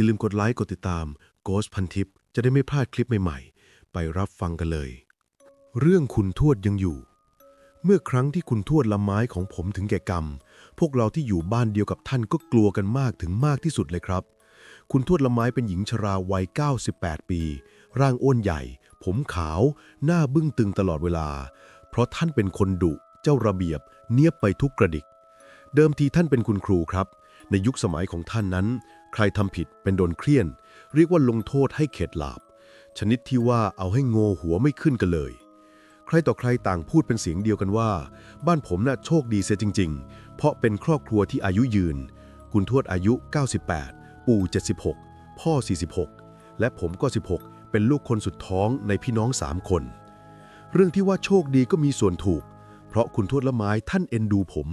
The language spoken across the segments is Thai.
อย่าลืมกดไลค์กดติดตาม Ghost พันทิปจะได้ไม่พลาดคลิปใหม่ๆ ไปรับฟังกันเลย เรื่องคุณทวดยังอยู่ เมื่อครั้งที่คุณทวดละไม้ของผมถึงแก่กรรม พวกเราที่อยู่บ้านเดียวกับท่านก็กลัวกันมากถึงมากที่สุดเลยครับ คุณทวดละไม้เป็นหญิงชราวัย 98 ปี ร่างอ้วนใหญ่ ผมขาว หน้าบึ้งตึงตลอดเวลา เพราะท่านเป็นคนดุ เจ้าระเบียบ เนียบไปทุกกระดิก เดิมทีท่านเป็นคุณครูครับ ในยุคสมัยของท่านนั้น ใครทำผิดเป็นโดนเครียน เรียกว่าลงโทษให้เข็ดหลาบ ชนิดที่ว่าเอาให้โงหัวไม่ขึ้นกันเลย ใครต่อใครต่างพูดเป็นเสียงเดียวกันว่า บ้านผมน่ะโชคดีเสียจริง ๆ เพราะเป็นครอบครัวที่อายุยืน คุณทวดอายุ 98 ปู่ 76 พ่อ 46 และผมก็ 16 เป็นลูกคนสุดท้องในพี่น้อง3คน เรื่องที่ว่าโชคดีก็มีส่วนถูก เพราะคุณทวดละไม้ท่านเอ็นดูผม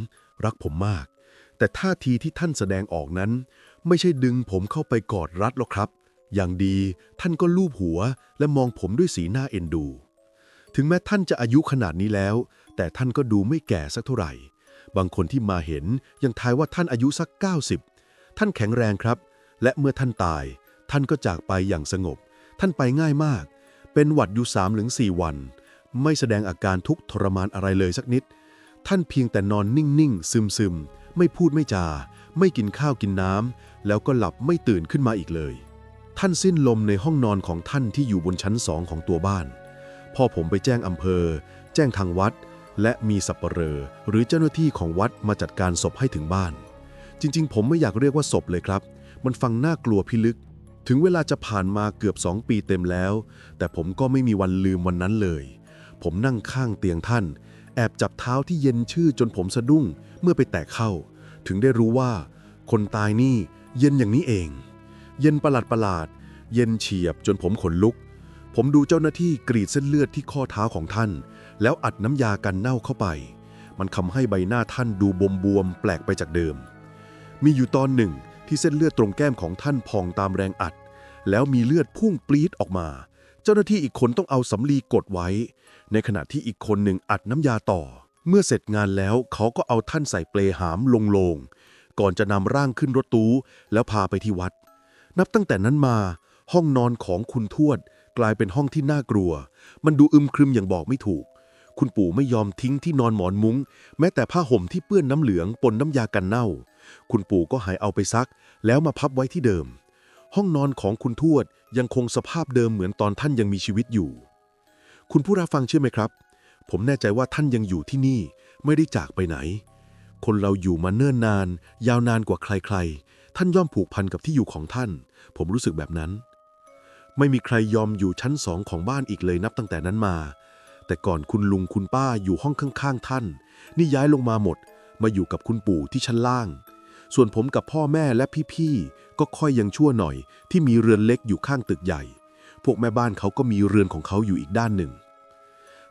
รักผมมาก แต่ท่าทีที่ท่านแสดงออกนั้น ไม่ใช่ดึงผมเข้าไปกอดรัดหรอกครับ อย่างดีท่านก็ลูบหัวและมองผมด้วยสีหน้าเอ็นดู ถึงแม้ท่านจะอายุขนาดนี้แล้ว แต่ท่านก็ดูไม่แก่สักเท่าไหร่ บางคนที่มาเห็นยังทายว่าท่านอายุสัก 90 ท่านแข็งแรงครับ และเมื่อท่านตาย ท่านก็จากไปอย่างสงบ ท่านไปง่ายมาก เป็นหวัดอยู่3หรือ4วัน ไม่แสดงอาการทุกข์ทรมานอะไรเลยสักนิด ท่านเพียงแต่นอนนิ่งๆ ซึมๆ ไม่พูดไม่จา ไม่กินข้าวกินน้ำแล้วก็หลับไม่ตื่นขึ้นมาอีกเลย ท่านสิ้นลมในห้องนอนของท่านที่อยู่บนชั้นสองของตัวบ้านพอผมไปแจ้งอำเภอ แจ้งทางวัด และมีสับปเหร่อหรือเจ้าหน้าที่ของวัดมาจัดการศพให้ถึงบ้าน จริง ๆ ผมไม่อยากเรียกว่าศพเลยครับ มันฟังน่ากลัวพิลึก ถึงเวลาจะผ่านมาเกือบสองปีเต็มแล้ว แต่ผมก็ไม่มีวันลืมวันนั้นเลย ผมนั่งข้างเตียงท่าน แอบจับเท้าที่เย็นชื่อจนผมสะดุ้งเมื่อไปแตะเข้า ถึงได้รู้ว่า คนตายนี่เย็นอย่างนี้เอง เย็นประหลาดประหลาด เย็นเฉียบจนผมขนลุก ผมดูเจ้าหน้าที่กรีดเส้นเลือดที่ข้อเท้าของท่าน แล้วอัดน้ำยากันเน่าเข้าไป มันทำให้ใบหน้าท่านดูบวมบวมแปลกไปจากเดิม มีอยู่ตอนหนึ่งที่เส้นเลือดตรงแก้มของท่านพองตามแรงอัด แล้วมีเลือดพุ่งปรี๊ดออกมา เจ้าหน้าที่อีกคนต้องเอาสำลีกดไว้ ในขณะที่อีกคนหนึ่งอัดน้ำยาต่อ เมื่อเสร็จงานแล้วเขาก็เอาท่านใส่เปลหามลงโลง ก่อนจะนำร่างขึ้นรถตู้แล้วพาไปที่วัด นับตั้งแต่นั้นมา ห้องนอนของคุณทวด กลายเป็นห้องที่น่ากลัว มันดูอึมครึมอย่างบอกไม่ถูก คุณปู่ไม่ยอมทิ้งที่นอนหมอนมุง้ง แม้แต่ผ้าห่มที่เปื้อนน้ำเหลืองปนน้ำยากันเน่า คุณปู่ก็หายเอาไปซัก แล้วมาพับไว้ที่เดิม ห้องนอนของคุณทวดยังคงสภาพเดิมเหมือนตอนท่านยังมีชีวิตอยู่ คุณผู้รับฟังเชื่อไหมครับ ผมแน่ใจว่าท่านยังอยู่ที่นี่ ไม่ได้จากไปไหน คนเราอยู่มาเนิ่นนาน ยาวนานกว่าใครๆ ท่านย่อมผูกพันกับที่อยู่ของท่าน ผมรู้สึกแบบนั้น ไม่มีใครยอมอยู่ชั้นสองของบ้านอีกเลยนับตั้งแต่นั้นมา แต่ก่อนคุณลุงคุณป้าอยู่ห้องข้างๆ ท่าน นี่ย้ายลงมาหมด มาอยู่กับคุณปู่ที่ชั้นล่าง ส่วนผมกับพ่อแม่และพี่ๆ ก็ค่อยยังชั่วหน่อย ที่มีเรือนเล็กอยู่ข้างตึกใหญ่ พวกแม่บ้านเขาก็มีเรือนของเขาอยู่อีกด้านหนึ่ง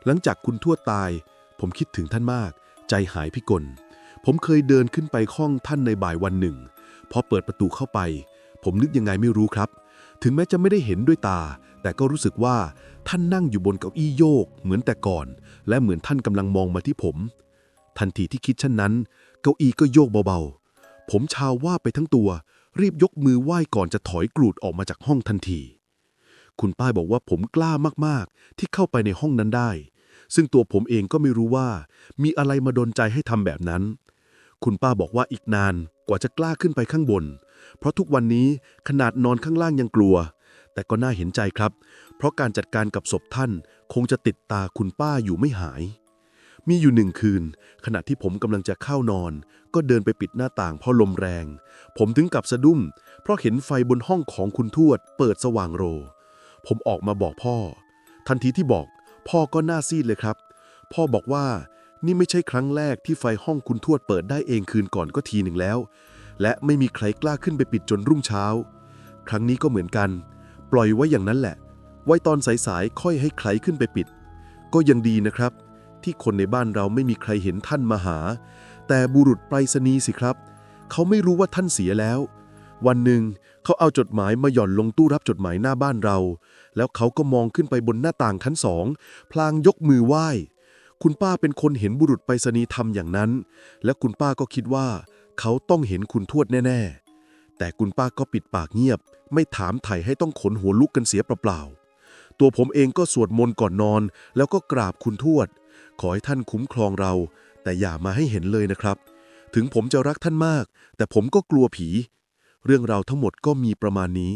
หลังจากคุณทวดตาย ผมคิดถึงท่านมาก ใจหายพิกล ผมเคยเดินขึ้นไปห้องท่านในบ่ายวันหนึ่ง พอเปิดประตูเข้าไป ผมนึกยังไงไม่รู้ครับ ถึงแม้จะไม่ได้เห็นด้วยตา แต่ก็รู้สึกว่าท่านนั่งอยู่บนเก้าอี้โยก เหมือนแต่ก่อน และเหมือนท่านกำลังมองมาที่ผม ทันทีที่คิดเช่นนั้น เก้าอี้ก็โยกเบาๆ ผมชาวว่าไปทั้งตัว รีบยกมือไหว้ก่อนจะถอยกรูดออกมาจากห้องทันทีคุณป้ายบอกว่าผมกล้ามากๆ ที่เข้าไปในห้องนั้นได้ ซึ่งตัวผมเองก็ไม่รู้ว่า มีอะไรมาดนใจให้ทำแบบนั้น คุณป้าบอกว่าอีกนานกว่าจะกล้าขึ้นไปข้างบน เพราะทุกวันนี้ขนาดนอนข้างล่างยังกลัว แต่ก็น่าเห็นใจครับ เพราะการจัดการกับศพท่านคงจะติดตาคุณป้าอยู่ไม่หาย มีอยู่หนึ่งคืน ขณะที่ผมกำลังจะเข้านอน ก็เดินไปปิดหน้าต่างเพราะลมแรง ผมถึงกับสะดุ้งเพราะเห็นไฟบนห้องของคุณทวด เปิดสว่างโร ผมออกมาบอกพ่อ ทันทีที่บอก พ่อก็หน้าซีดเลยครับ พ่อบอกว่านี่ไม่ใช่ครั้งแรกที่ไฟห้องคุณทวดเปิดได้เองคืนก่อนก็ทีหนึ่งแล้ว และไม่มีใครกล้าขึ้นไปปิดจนรุ่งเช้า ครั้งนี้ก็เหมือนกัน ปล่อยไว้อย่างนั้นแหละ ไว้ตอนสายๆค่อยให้ใครขึ้นไปปิด ก็ยังดีนะครับ ที่คนในบ้านเราไม่มีใครเห็นท่านมาหา แต่บุรุษไปรษณีย์สิครับ เขาไม่รู้ว่าท่านเสียแล้ว วันหนึ่งเขาเอาจดหมายมาหย่อนลงตู้รับจดหมายหน้าบ้านเรา แล้วเขาก็มองขึ้นไปบนหน้าต่างชั้นสอง พลางยกมือไหว้ คุณป้าเป็นคนเห็นบุรุษไปรษณีย์ทำอย่างนั้น และคุณป้าก็คิดว่า เขาต้องเห็นคุณทวดแน่ ๆ แต่คุณป้าก็ปิดปากเงียบ ไม่ถามไถ่ให้ต้องขนหัวลุกกันเสียเปล่าๆตัวผมเองก็สวดมนต์ก่อนนอน แล้วก็กราบคุณทวด ขอให้ท่านคุ้มครองเรา แต่อย่ามาให้เห็นเลยนะครับ ถึงผมจะรักท่านมาก แต่ผมก็กลัวผี เรื่องราวทั้งหมดก็มีประมาณนี้